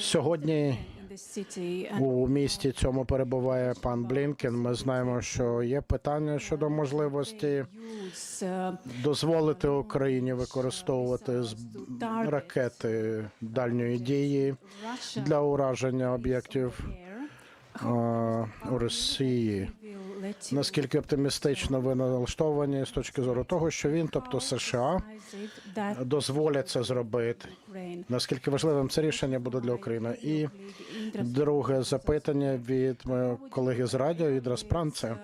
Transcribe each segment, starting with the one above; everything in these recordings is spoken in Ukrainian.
Сьогодні у місті цьому перебуває пан Блінкен. Ми знаємо, що є питання щодо можливості дозволити Україні використовувати ракети дальньої дії для ураження об'єктів у Росії. Наскільки оптимістично ви налаштовані з точки зору того, що він, тобто США, дозволять це зробити? Наскільки важливим це рішення буде для України? І друге запитання від моєї колеги з радіо від Распранце.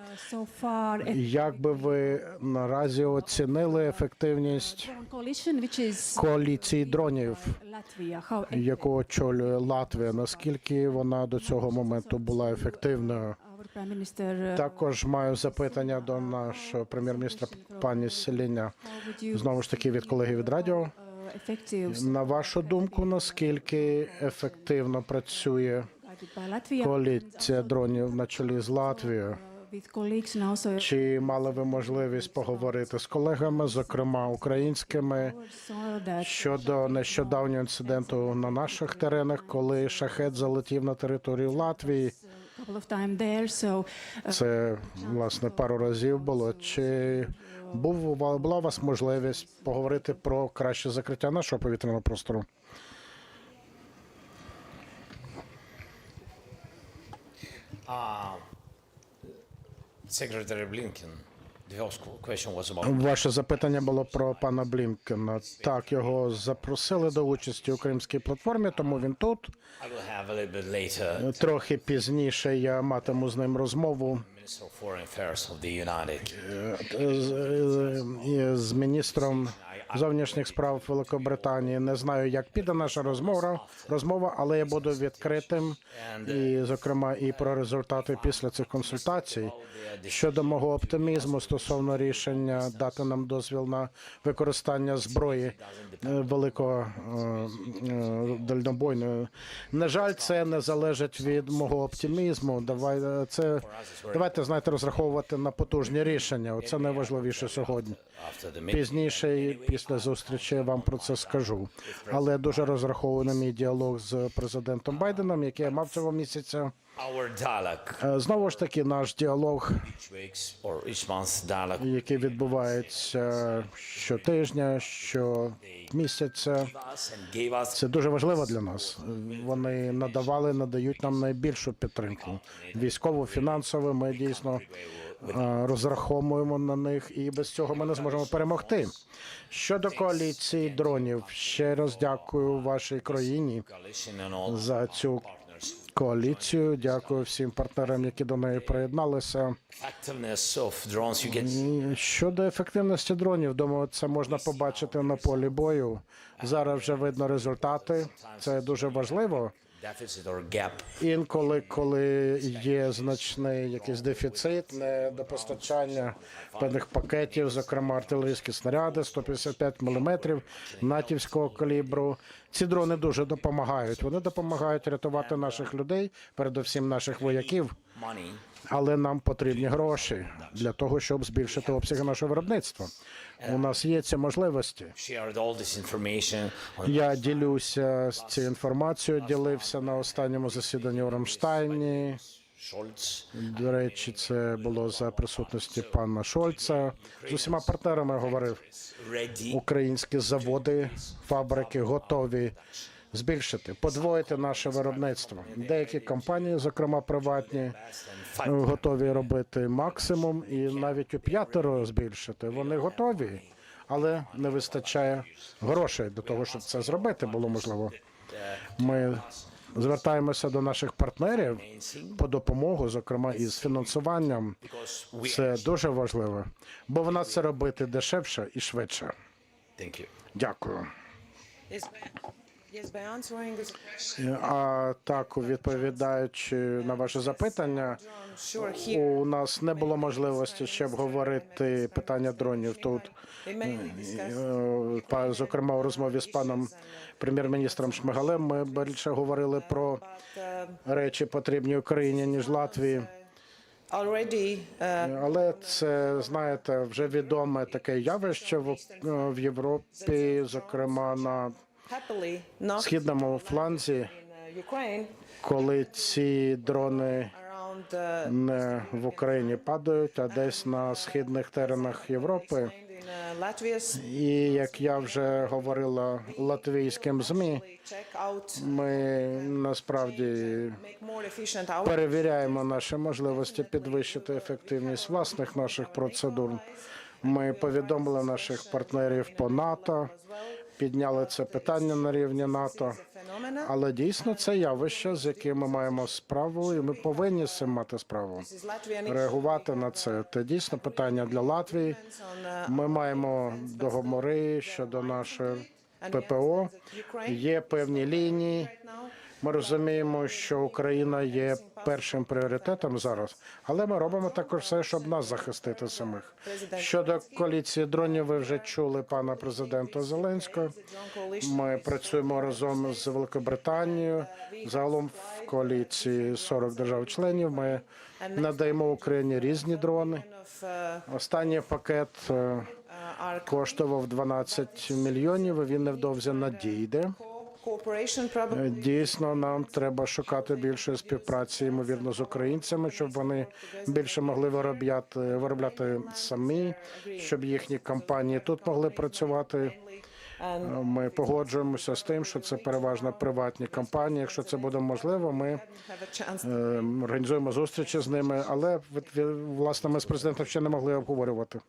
Як би ви наразі оцінили ефективність коаліції дронів, яку очолює Латвія? Наскільки вона до цього моменту була ефективною? Також маю запитання до нашого прем'єр-міністра пані Селіня. Знову ж таки від колеги від радіо. На вашу думку, наскільки ефективно працює коаліція дронів на чолі з Латвією? Чи мали ви можливість поговорити з колегами, зокрема українськими, щодо нещодавнього інциденту на наших теренах, коли шахет залетів на територію Латвії? Це власне пару разів було. Чи був була у вас можливість поговорити про краще закриття нашого повітряного простору? Секретар Blinken, Ваше запитання було про пана Блінкена. Так, його запросили до участі у кримській платформі, тому він тут. Трохи пізніше я матиму з ним розмову Of the United з, міністром зовнішніх справ Великобританії. Не знаю, як піде наша розмова, розмова, але я буду відкритим і, зокрема, і про результати після цих консультацій щодо мого оптимізму стосовно рішення дати нам дозвіл на використання зброї е, великого е, е, дальнобойної. На жаль, це не залежить від мого оптимізму. Давай е, це давайте знаєте, розраховувати на потужні рішення. Оце найважливіше сьогодні. Пізніше після зустрічі вам про це скажу. Але дуже розраховую на мій діалог з президентом Байденом, який я мав цього місяця. Е, Знову ж таки, наш діалог, який відбувається щотижня, щомісяця. Це дуже важливо для нас. Вони надавали, надають нам найбільшу підтримку. Військову, фінансову. Ми дійсно е, розраховуємо на них, і без цього ми не зможемо перемогти. Щодо коаліції дронів, ще раз дякую вашій країні за цю коаліцію. Дякую всім партнерам, які до неї приєдналися. Щодо ефективності дронів, думаю, це можна побачити на полі бою. Зараз вже видно результати. Це дуже важливо. Інколи, коли є значний якийсь дефіцит, недопостачання певних пакетів, зокрема артилерійські снаряди 155 мм натівського калібру. Ці дрони дуже допомагають. Вони допомагають рятувати наших людей, передусім наших вояків. Але нам потрібні гроші для того, щоб збільшити обсяги нашого виробництва. У нас є ці можливості. Я ділюся з цією інформацією. Ділився на останньому засіданні у Рамштайні. До речі, це було за присутності пана Шольца. З усіма партнерами говорив. Українські заводи, фабрики готові збільшити, подвоїти наше виробництво. Деякі компанії, зокрема приватні, готові робити максимум і навіть у п'ятеро збільшити. Вони готові, але не вистачає грошей для того, щоб це зробити було можливо. Ми звертаємося до наших партнерів по допомогу, зокрема із фінансуванням. because Це дуже важливо, бо вона це робити дешевше і швидше. Дякую. А так, відповідаючи на ваше запитання, у нас не було можливості ще обговорити питання дронів тут. Е, Зокрема, у розмові з паном прем'єр-міністром Шмигалем ми більше говорили про речі потрібні Україні ніж Латвії. Але це знаєте вже відоме таке явище в, е, Європі, зокрема на східному фланзі. uh, коли ці дрони uh, не в Україні падають, а десь на східних теренах Європи. uh, І як я вже говорила латвійським змі, ми насправді перевіряємо наші можливості підвищити ефективність власних наших процедур. Ми повідомили наших партнерів по НАТО, підняли це питання на рівні НАТО. Але дійсно це явище, з яким ми маємо справу, і ми повинні з цим мати справу. Реагувати на це. Це дійсно питання для Латвії. Ми маємо договори щодо нашої ППО. Є певні лінії. Ми розуміємо, що Україна є першим пріоритетом зараз, але ми робимо також все, щоб нас захистити самих. Щодо коаліції дронів, ви вже чули пана президента Зеленського. Ми працюємо разом з Великобританією. Загалом в коаліції 40 держав-членів. Ми надаємо Україні різні дрони. Останній пакет е, коштував 12 мільйонів. Він невдовзі надійде. Е, Дійсно, нам треба шукати більше співпраці, ймовірно, з українцями, щоб вони більше могли виробляти, виробляти самі, щоб їхні компанії тут могли працювати. Е, Ми погоджуємося з тим, що це переважно приватні компанії. Якщо це буде можливо, ми е, організуємо зустрічі з ними. Але власне ми з президентом ще не могли обговорювати.